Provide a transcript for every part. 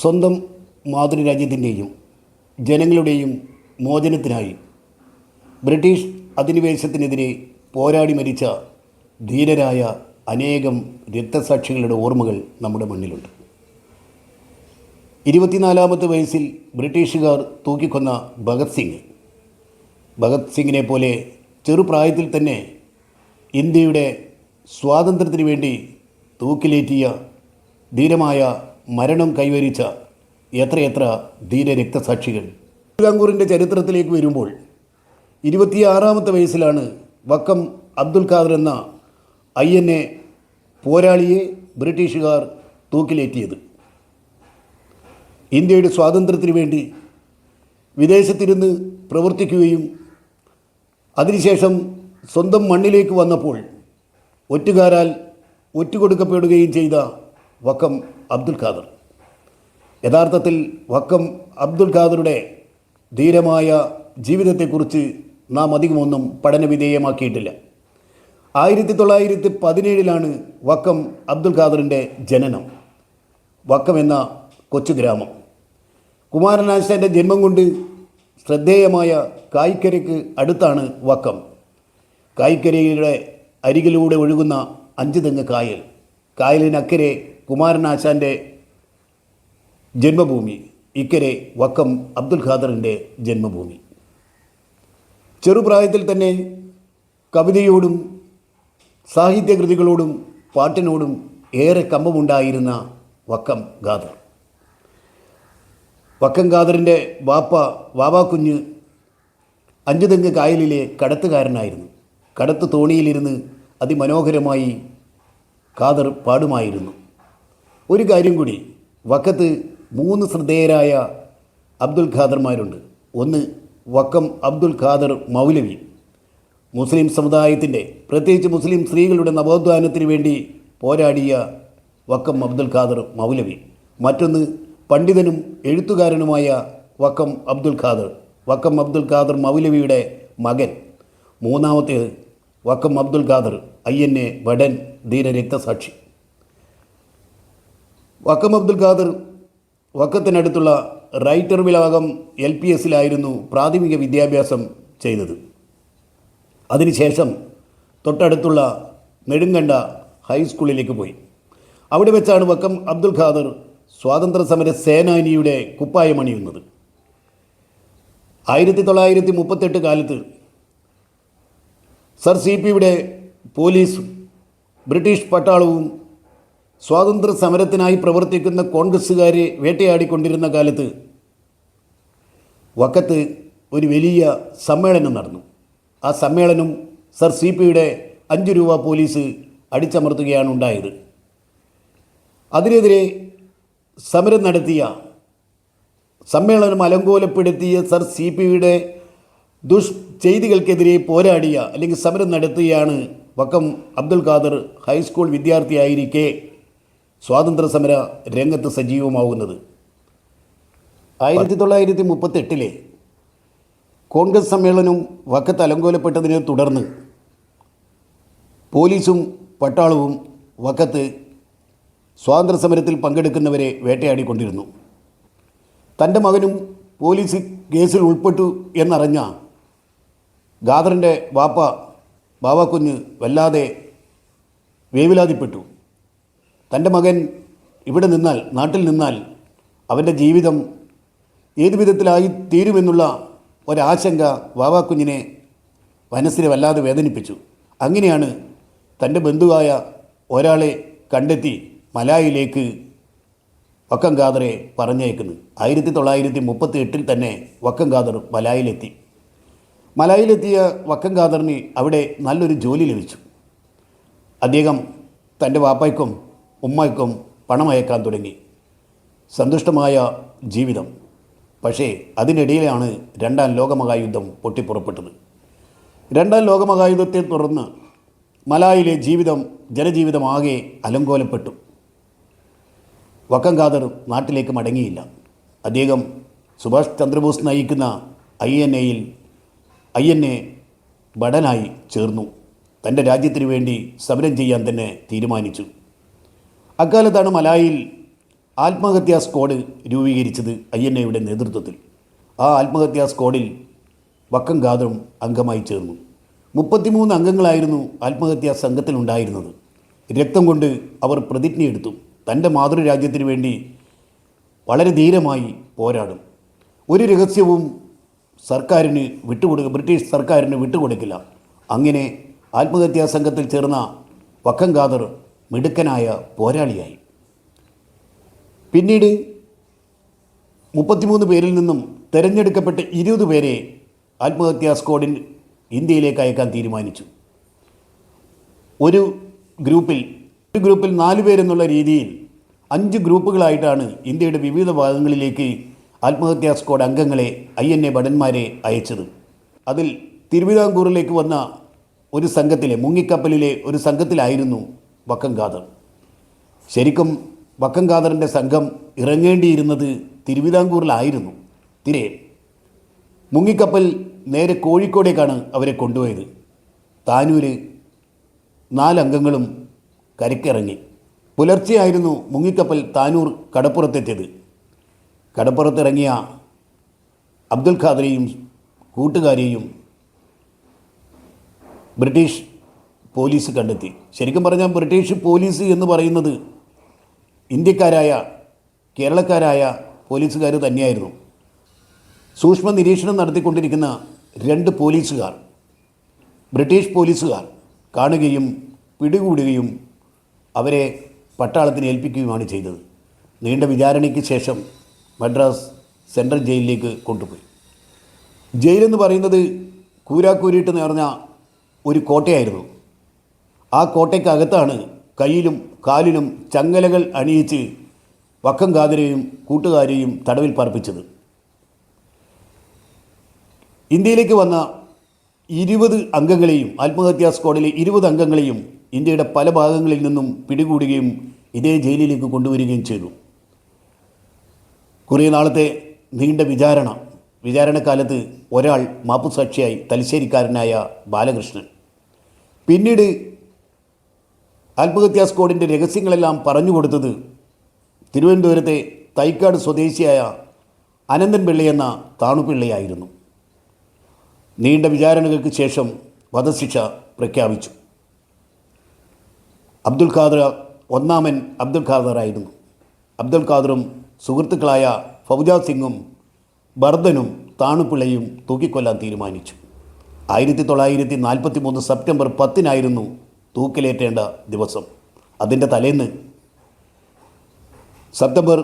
സ്വന്തം മാതൃരാജ്യത്തിന്റെയും ജനങ്ങളുടെയും മോചനത്തിനായി ബ്രിട്ടീഷ് അധിനിവേശത്തിനെതിരെ പോരാടി മരിച്ച ധീരരായ അനേകം രക്തസാക്ഷികളുടെ ഓർമ്മകൾ നമ്മുടെ മണ്ണിലുണ്ട് ഇരുപത്തിനാലാമത്തെ വയസ്സിൽ ബ്രിട്ടീഷുകാർ തൂക്കിക്കൊന്ന ഭഗത് സിംഗ്. ഭഗത് സിംഗിനെ പോലെ ചെറുപ്രായത്തിൽ തന്നെ ഇന്ത്യയുടെ സ്വാതന്ത്ര്യത്തിന് വേണ്ടി തൂക്കിലേറ്റിയ ധീരമായ മരണം കൈവരിച്ച എത്രയെത്ര ധീര രക്തസാക്ഷികൾ. തിരുവിതാംകൂറിന്റെ ചരിത്രത്തിലേക്ക് വരുമ്പോൾ ഇരുപത്തിയാറാമത്തെ വയസ്സിലാണ് വക്കം അബ്ദുൽ ഖാദർ എന്ന ഐ എൻ എ പോരാളിയെ ബ്രിട്ടീഷുകാർ തൂക്കിലേറ്റിയത്. ഇന്ത്യയുടെ സ്വാതന്ത്ര്യത്തിന് വേണ്ടി വിദേശത്തിരുന്ന് പ്രവർത്തിക്കുകയും അതിനുശേഷം സ്വന്തം മണ്ണിലേക്ക് വന്നപ്പോൾ ഒറ്റുകാരാൽ ഒറ്റുകൊടുക്കപ്പെടുകയും ചെയ്ത വക്കം അബ്ദുൽ ഖാദർ. യഥാർത്ഥത്തിൽ വക്കം അബ്ദുൽ ഖാദറുടെ ധീരമായ ജീവിതത്തെക്കുറിച്ച് നാം അധികമൊന്നും പഠനവിധേയമാക്കിയിട്ടില്ല. ആയിരത്തി തൊള്ളായിരത്തി പതിനേഴിലാണ് വക്കം അബ്ദുൽ ഖാദറിന്റെ ജനനം. വക്കം എന്ന കൊച്ചു ഗ്രാമം. കുമാരനാശാന്റെ ജന്മം കൊണ്ട് ശ്രദ്ധേയമായ കായ്ക്കരയ്ക്ക് അടുത്താണ് വക്കം. കായ്ക്കരയുടെ അരികിലൂടെ ഒഴുകുന്ന അഞ്ച് തെങ്ങ് കായൽ. കായലിനക്കരെ കുമാരനാശാന്റെ ജന്മഭൂമി ഇക്കരെ വക്കം അബ്ദുൽ ഖാദറിന്റെ ജന്മഭൂമി. ചെറുപ്രായത്തിൽ തന്നെ കവിതയോടും സാഹിത്യകൃതികളോടും പാട്ടിനോടും ഏറെ കമ്പമുണ്ടായിരുന്ന വക്കം ഖാദർ. വക്കം ഖാദറിന്റെ വാപ്പ വാവാ കുഞ്ഞ് അഞ്ചുതെങ്ങ് കായലിലെ കടത്തുകാരനായിരുന്നു. കടത്ത് തോണിയിലിരുന്ന് അതിമനോഹരമായി ഖാദർ പാടുമായിരുന്നു. ഒരു കാര്യം കൂടി. വക്കത്ത് മൂന്ന് ശ്രദ്ധേയരായ അബ്ദുൽ ഖാദർമാരുണ്ട്. ഒന്ന് വക്കം അബ്ദുൽ ഖാദർ മൗലവി. മുസ്ലിം സമുദായത്തിന്റെ പ്രത്യേകിച്ച് മുസ്ലിം സ്ത്രീകളുടെ നവോത്ഥാനത്തിന് വേണ്ടി പോരാടിയ വക്കം അബ്ദുൽ ഖാദർ മൗലവി. മറ്റൊന്ന് പണ്ഡിതനും എഴുത്തുകാരനുമായ വക്കം അബ്ദുൽ ഖാദർ വക്കം അബ്ദുൽ ഖാദർ മൗലവിയുടെ മകൻ. മൂന്നാമത്തേത് വക്കം അബ്ദുൽ ഖാദർ ഐ എ വടൻ ധീര രക്തസാക്ഷി വക്കം അബ്ദുൽ ഖാദർ വക്കത്തിനടുത്തുള്ള റൈറ്റർ വിലാകം എൽ പി എസിലായിരുന്നു പ്രാഥമിക വിദ്യാഭ്യാസം ചെയ്തത്. അതിനുശേഷം തൊട്ടടുത്തുള്ള നെടുങ്കണ്ട ഹൈസ്കൂളിലേക്ക് പോയി. അവിടെ വെച്ചാണ് വക്കം അബ്ദുൽ ഖാദർ സ്വാതന്ത്ര്യ സമര സേനാനിയുടെ കുപ്പായമണിയുന്നത് ആയിരത്തി തൊള്ളായിരത്തി മുപ്പത്തെട്ട് കാലത്ത് സർ സി പിയുടെ പോലീസും ബ്രിട്ടീഷ് പട്ടാളവും സ്വാതന്ത്ര്യ സമരത്തിനായി പ്രവർത്തിക്കുന്ന കോൺഗ്രസ്സുകാരെ വേട്ടയാടിക്കൊണ്ടിരുന്ന കാലത്ത് വക്കത്ത് ഒരു വലിയ സമ്മേളനം നടന്നു. ആ സമ്മേളനം സർ സി പിയുടെ അഞ്ച് രൂപ പോലീസ് അടിച്ചമർത്തുകയാണ് ഉണ്ടായത്. അതിനെതിരെ സമരം നടത്തിയ സമ്മേളനം അലങ്കോലപ്പെടുത്തിയ സർ സി പിയുടെ ദുഷ് ചെയ്തികൾക്കെതിരെ പോരാടിയ അല്ലെങ്കിൽ സമരം നടത്തുകയാണ് വക്കം അബ്ദുൽ ഖാദർ ഹൈസ്കൂൾ വിദ്യാർത്ഥിയായിരിക്കെ സ്വാതന്ത്ര്യ സമര രംഗത്ത് സജീവമാവുന്നത്. ആയിരത്തി തൊള്ളായിരത്തി മുപ്പത്തെട്ടിലെ കോൺഗ്രസ് സമ്മേളനം വക്കത്ത് അലങ്കോലപ്പെട്ടതിനെ തുടർന്ന് പോലീസും പട്ടാളവും വക്കത്ത് സ്വാതന്ത്ര്യ സമരത്തിൽ പങ്കെടുക്കുന്നവരെ വേട്ടയാടിക്കൊണ്ടിരുന്നു. തന്റെ മകനും പോലീസ് കേസിൽ ഉൾപ്പെട്ടു എന്നറിഞ്ഞ ഗാദറിന്റെ വാപ്പ ബാവാക്കുഞ്ഞ് വല്ലാതെ വേവിലാതിപ്പെട്ടു. തന്റെ മകൻ ഇവിടെ നിന്നാൽ നാട്ടിൽ നിന്നാൽ അവന്റെ ജീവിതം ഏതു വിധത്തിലായി തീരുമെന്നുള്ള ഒരാശങ്ക വാവാക്കുഞ്ഞിനെ മനസ്സിനെ വല്ലാതെ വേദനിപ്പിച്ചു. അങ്ങനെയാണ് തന്റെ ബന്ധുവായ ഒരാളെ കണ്ടെത്തി മലായിലേക്ക് വക്കം ഖാദറെ പറഞ്ഞയക്കുന്നത്. ആയിരത്തി തൊള്ളായിരത്തി മുപ്പത്തി എട്ടിൽ തന്നെ വക്കം ഖാദർ മലായിലെത്തി. മലായിലെത്തിയ വക്കം ഖാദറിന് അവിടെ നല്ലൊരു ജോലി ലഭിച്ചു. അദ്ദേഹം തന്റെ വാപ്പയ്ക്കും ഉമ്മയ്ക്കും പണമയക്കാൻ തുടങ്ങി. സന്തുഷ്ടമായ ജീവിതം. പക്ഷേ അതിനിടയിലാണ് രണ്ടാം ലോകമഹായുദ്ധം പൊട്ടിപ്പുറപ്പെട്ടത്. രണ്ടാം ലോകമഹായുദ്ധത്തെ തുടർന്ന് മലായിലെ ജീവിതം ജനജീവിതം ആകെ അലങ്കോലപ്പെട്ടു. വക്കം ഖാദർ നാട്ടിലേക്ക് മടങ്ങിയില്ല. അദ്ദേഹം സുഭാഷ് ചന്ദ്രബോസ് നയിക്കുന്ന ഐ എൻ എയിൽ ഐ എൻ എ ഭടനായി ചേർന്നു. തന്റെ രാജ്യത്തിനു വേണ്ടി സമരം ചെയ്യാൻ തന്നെ തീരുമാനിച്ചു. അക്കാലത്താണ് മലായിൽ ആത്മഹത്യാ സ്ക്വാഡ് രൂപീകരിച്ചത് ഐ എൻ എയുടെ നേതൃത്വത്തിൽ. ആ ആത്മഹത്യാ സ്ക്വാഡിൽ വക്കം ഖാദറും അംഗമായി ചേർന്നു. മുപ്പത്തിമൂന്ന് അംഗങ്ങളായിരുന്നു ആത്മഹത്യാ സംഘത്തിലുണ്ടായിരുന്നത്. രക്തം കൊണ്ട് അവർ പ്രതിജ്ഞയെടുത്തു. തന്റെ മാതൃരാജ്യത്തിന് വേണ്ടി വളരെ ധീരമായി പോരാടും. ഒരു രഹസ്യവും സർക്കാരിന് വിട്ടുകൊടുക്കുക ബ്രിട്ടീഷ് സർക്കാരിന് വിട്ടുകൊടുക്കില്ല. അങ്ങനെ ആത്മഹത്യാ സംഘത്തിൽ ചേർന്ന വക്കം ഖാദർ മിടുക്കനായ പോരാളിയായി. പിന്നീട് മുപ്പത്തിമൂന്ന് പേരിൽ നിന്നും തിരഞ്ഞെടുക്കപ്പെട്ട ഇരുപത് പേരെ ആത്മഹത്യാ സ്ക്വാഡിൽ ഇന്ത്യയിലേക്ക് അയക്കാൻ തീരുമാനിച്ചു. ഒരു ഗ്രൂപ്പിൽ ഒരു ഗ്രൂപ്പിൽ നാല് പേരെന്നുള്ള രീതിയിൽ അഞ്ച് ഗ്രൂപ്പുകളായിട്ടാണ് ഇന്ത്യയുടെ വിവിധ ഭാഗങ്ങളിലേക്ക് ആത്മഹത്യാ സ്ക്വാഡ് അംഗങ്ങളെ ഐ എൻ എ ഭടന്മാരെ അയച്ചത്. അതിൽ തിരുവിതാംകൂറിലേക്ക് വന്ന ഒരു സംഘത്തിലെ മുങ്ങിക്കപ്പലിലെ ഒരു സംഘത്തിലായിരുന്നു വക്കം ഖാദർ. ശരിക്കും വക്കം ഖാദറിന്റെ സംഘം ഇറങ്ങേണ്ടിയിരുന്നത് തിരുവിതാംകൂറിലായിരുന്നു. തിരെ മുങ്ങിക്കപ്പൽ നേരെ കോഴിക്കോടേക്കാണ് അവരെ കൊണ്ടുപോയത്. താനൂര് നാലംഗങ്ങളും കരക്കിറങ്ങി. പുലർച്ചെയായിരുന്നു മുങ്ങിക്കപ്പൽ താനൂർ കടപ്പുറത്തെത്തിയത്. കടപ്പുറത്തിറങ്ങിയ അബ്ദുൽ ഖാദറെയും കൂട്ടുകാരെയും ബ്രിട്ടീഷ് പോലീസ് കണ്ടെത്തി. ശരിക്കും പറഞ്ഞാൽ ബ്രിട്ടീഷ് പോലീസ് എന്ന് പറയുന്നത് ഇന്ത്യക്കാരായ കേരളക്കാരായ പോലീസുകാർ തന്നെയായിരുന്നു. സൂക്ഷ്മ നിരീക്ഷണം നടത്തിക്കൊണ്ടിരിക്കുന്ന രണ്ട് പോലീസുകാർ ബ്രിട്ടീഷ് പോലീസുകാർ കാണുകയും പിടികൂടുകയും അവരെ പട്ടാളത്തിന് ഏൽപ്പിക്കുകയുമാണ് ചെയ്തത്. നീണ്ട വിചാരണയ്ക്ക് ശേഷം മദ്രാസ് സെൻട്രൽ ജയിലിലേക്ക് കൊണ്ടുപോയി. ജയിലെന്ന് പറയുന്നത് കൂരാക്കൂരിട്ട് നേർന്ന ഒരു കോട്ടയായിരുന്നു. ആ കോട്ടയ്ക്കകത്താണ് കയ്യിലും കാലിലും ചങ്ങലകൾ അണിയിച്ച് വക്കം കാതിരെയും കൂട്ടുകാരെയും തടവിൽ പാർപ്പിച്ചത്. ഇന്ത്യയിലേക്ക് വന്ന ഇരുപത് അംഗങ്ങളെയും ആത്മഹത്യാ സ്ക്വാഡിലെ ഇരുപത് അംഗങ്ങളെയും ഇന്ത്യയുടെ പല ഭാഗങ്ങളിൽ നിന്നും പിടികൂടുകയും ഇതേ ജയിലിലേക്ക് കൊണ്ടുവരികയും ചെയ്തു. കുറേ നാളത്തെ നീണ്ട വിചാരണ. വിചാരണക്കാലത്ത് ഒരാൾ മാപ്പുസാക്ഷിയായി തലശ്ശേരിക്കാരനായ ബാലകൃഷ്ണൻ. പിന്നീട് ആത്മഹത്യാ സ്ക്വാഡിന്റെ രഹസ്യങ്ങളെല്ലാം പറഞ്ഞു കൊടുത്തത് തിരുവനന്തപുരത്തെ തൈക്കാട് സ്വദേശിയായ അനന്തൻ പിള്ളി എന്ന താണുപിള്ളയായിരുന്നു നീണ്ട വിചാരണകൾക്ക് ശേഷം വധശിക്ഷ പ്രഖ്യാപിച്ചു. അബ്ദുൽ ഖാദർ ഒന്നാമൻ അബ്ദുൽ ഖാദറായിരുന്നു. അബ്ദുൽ ഖാദറും സുഹൃത്തുക്കളായ ഫൗജ സിംഗും ബർദനും താണുപിള്ളയും തൂക്കിക്കൊല്ലാൻ തീരുമാനിച്ചു. ആയിരത്തി തൊള്ളായിരത്തി നാൽപ്പത്തി മൂന്ന് സെപ്റ്റംബർ പത്തിനായിരുന്നു തൂക്കിലേറ്റേണ്ട ദിവസം. അതിന്റെ തലേന്ന് സെപ്റ്റംബർ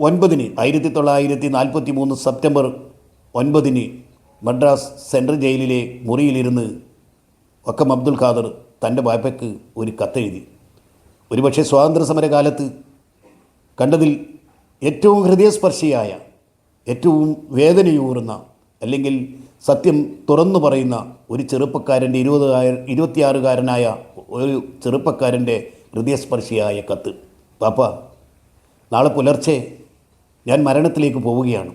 ഒൻപതിന് ആയിരത്തി തൊള്ളായിരത്തി നാൽപ്പത്തി മൂന്ന് സെപ്റ്റംബർ ഒൻപതിന് മദ്രാസ് സെൻട്രൽ ജയിലിലെ മുറിയിലിരുന്ന് വക്കം അബ്ദുൽ ഖാദർ തന്റെ വായ്പയ്ക്ക് ഒരു കത്തെഴുതി. ഒരുപക്ഷെ സ്വാതന്ത്ര്യ സമരകാലത്ത് കണ്ടതിൽ ഏറ്റവും ഹൃദയസ്പർശിയായ ഏറ്റവും വേദനയൂറുന്ന അല്ലെങ്കിൽ സത്യം തുറന്നു പറയുന്ന ഒരു ചെറുപ്പക്കാരന്റെ ഇരുപത് ഇരുപത്തിയാറുകാരനായ ഒരു ചെറുപ്പക്കാരന്റെ ഹൃദയസ്പർശിയായ കത്ത്. പാപ്പ നാളെ പുലർച്ചെ ഞാൻ മരണത്തിലേക്ക് പോവുകയാണ്.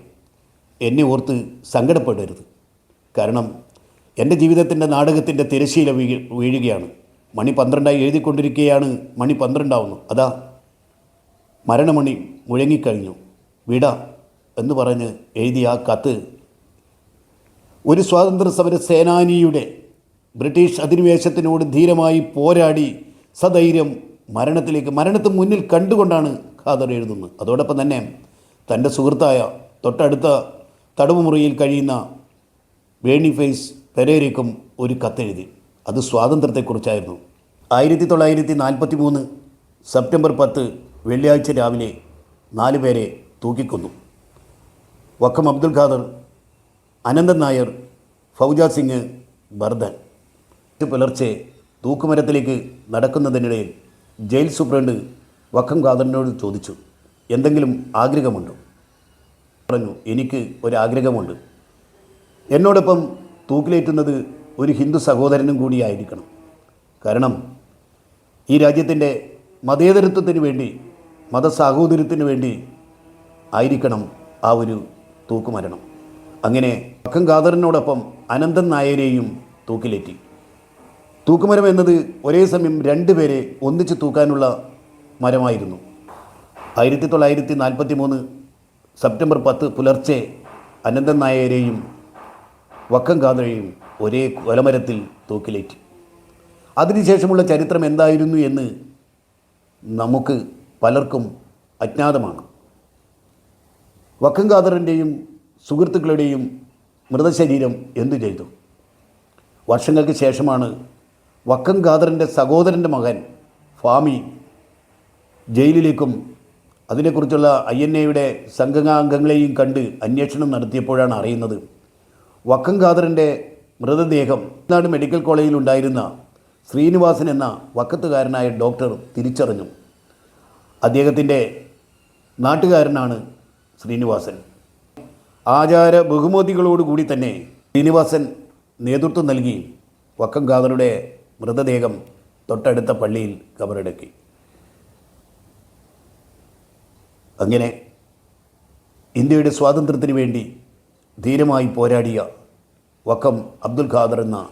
എന്നെ ഓർത്ത് സങ്കടപ്പെടരുത്. കാരണം എന്റെ ജീവിതത്തിന്റെ നാടകത്തിന്റെ തിരശീല വീ വീഴുകയാണ്. മണി പന്ത്രണ്ടായി എഴുതിക്കൊണ്ടിരിക്കുകയാണ് മണി പന്ത്രണ്ടാവുന്നു അതാ മരണമണി മുഴങ്ങിക്കഴിഞ്ഞു. വിട എന്ന് പറഞ്ഞ് എഴുതിയ ആ കത്ത് ഒരു സ്വാതന്ത്ര്യ സമര സേനാനിയുടെ ബ്രിട്ടീഷ് അധിനിവേശത്തിനോട് ധീരമായി പോരാടി സധൈര്യം മരണത്തിലേക്ക് മരണത്തിന് മുന്നിൽ കണ്ടുകൊണ്ടാണ് ഖാദർ എഴുതുന്നത്. അതോടൊപ്പം തന്നെ തന്റെ സുഹൃത്തായ തൊട്ടടുത്ത തടവുമുറിയിൽ കഴിയുന്ന വേണി ഫേസ് പെരേരയ്ക്കും ഒരു കത്തെഴുതി. അത് സ്വാതന്ത്ര്യത്തെക്കുറിച്ചായിരുന്നു. ആയിരത്തി തൊള്ളായിരത്തി നാൽപ്പത്തി മൂന്ന് സെപ്റ്റംബർ പത്ത് വെള്ളിയാഴ്ച രാവിലെ നാല് പേരെ തൂക്കിക്കൊന്നു. വക്കം അബ്ദുൽ ഖാദർ അനന്തൻ നായർ ഫൗജ സിംഗ് ബർദൻ പുലർച്ചെ തൂക്കുമരത്തിലേക്ക് നടക്കുന്നതിനിടയിൽ ജയിൽ സൂപ്രണ്ട് വക്കം ഖാദറിനോട് ചോദിച്ചു എന്തെങ്കിലും ആഗ്രഹമുണ്ടോ? പറഞ്ഞു എനിക്ക് ഒരാഗ്രഹമുണ്ട്. എന്നോടൊപ്പം തൂക്കിലേറ്റുന്നത് ഒരു ഹിന്ദു സഹോദരനും കൂടിയായിരിക്കണം കാരണം ഈ രാജ്യത്തിന്റെ മതേതരത്വത്തിന് വേണ്ടി മതസാഹോദര്യത്തിന് വേണ്ടി ആയിരിക്കണം ആ ഒരു തൂക്കുമരണം. അങ്ങനെ വക്കം ഖാദറിനോടൊപ്പം അനന്തൻ നായരെയും തൂക്കിലേറ്റി. തൂക്കുമരം എന്നത് ഒരേ സമയം രണ്ടുപേരെ ഒന്നിച്ച് തൂക്കാനുള്ള മരമായിരുന്നു. ആയിരത്തി തൊള്ളായിരത്തി നാൽപ്പത്തി മൂന്ന് സെപ്റ്റംബർ പത്ത് പുലർച്ചെ അനന്തൻ നായരെയും വക്കം ഖാദറെയും ഒരേ കൊലമരത്തിൽ തൂക്കിലേറ്റി. അതിനുശേഷമുള്ള ചരിത്രം എന്തായിരുന്നു എന്ന് നമുക്ക് പലർക്കും അജ്ഞാതമാണ്. വക്കം ഖാദറിന്റെയും സുഹൃത്തുക്കളുടെയും മൃതശരീരം എന്തു ചെയ്തു? വർഷങ്ങൾക്ക് ശേഷമാണ് വക്കം ഖാദറിന്റെ സഹോദരന്റെ മകൻ ഫാമി ജയിലിലേക്കും അതിനെക്കുറിച്ചുള്ള ഐ എൻ എയുടെ സംഘാംഗങ്ങളെയും കണ്ട് അന്വേഷണം നടത്തിയപ്പോഴാണ് അറിയുന്നത്. വക്കം ഖാദറിന്റെ മൃതദേഹം നാട് മെഡിക്കൽ കോളേജിൽ ഉണ്ടായിരുന്ന ശ്രീനിവാസൻ എന്ന വക്കത്തുകാരനായ ഡോക്ടർ തിരിച്ചറിഞ്ഞു. അദ്ദേഹത്തിന്റെ നാട്ടുകാരനാണ് ശ്രീനിവാസൻ. ആചാര ബഹുമതികളോടുകൂടി തന്നെ ശ്രീനിവാസൻ നേതൃത്വം നൽകി വക്കം ഖാദറുടെ മൃതദേഹം തൊട്ടടുത്ത പള്ളിയിൽ കബറടക്കി. അങ്ങനെ ഇന്ത്യയുടെ സ്വാതന്ത്ര്യത്തിന് വേണ്ടി ധീരമായി പോരാടിയ വക്കം അബ്ദുൽ ഖാദർ എന്ന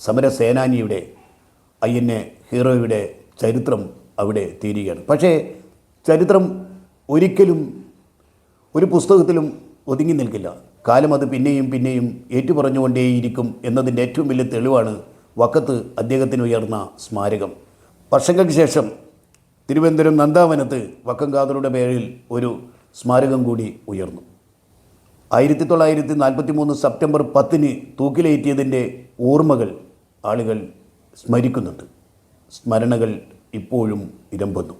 സമരസേനാനിയുടെ ഐ എൻ എ ഹീറോയുടെ ചരിത്രം അവിടെ തീരുകയാണ്. പക്ഷേ ചരിത്രം ഒരിക്കലും ഒരു പുസ്തകത്തിലും ഒതുങ്ങി നിൽക്കില്ല. കാലം അത് പിന്നെയും പിന്നെയും ഏറ്റുപറഞ്ഞുകൊണ്ടേയിരിക്കും എന്നതിന്റെ ഏറ്റവും വലിയ തെളിവാണ് വക്കത്ത് അദ്ദേഹത്തിന് ഉയർന്ന സ്മാരകം. വർഷങ്ങൾക്ക് ശേഷം തിരുവനന്തപുരം നന്ദാവനത്ത് വക്കം ഖാദറുടെ പേരിൽ ഒരു സ്മാരകം കൂടി ഉയർന്നു. ആയിരത്തി തൊള്ളായിരത്തി നാൽപ്പത്തി മൂന്ന് സെപ്റ്റംബർ പത്തിന് തൂക്കിലേറ്റിയതിന്റെ ഓർമ്മകൾ ആളുകൾ സ്മരിക്കുന്നുണ്ട്. സ്മരണകൾ ഇപ്പോഴും ഇരമ്പുന്നു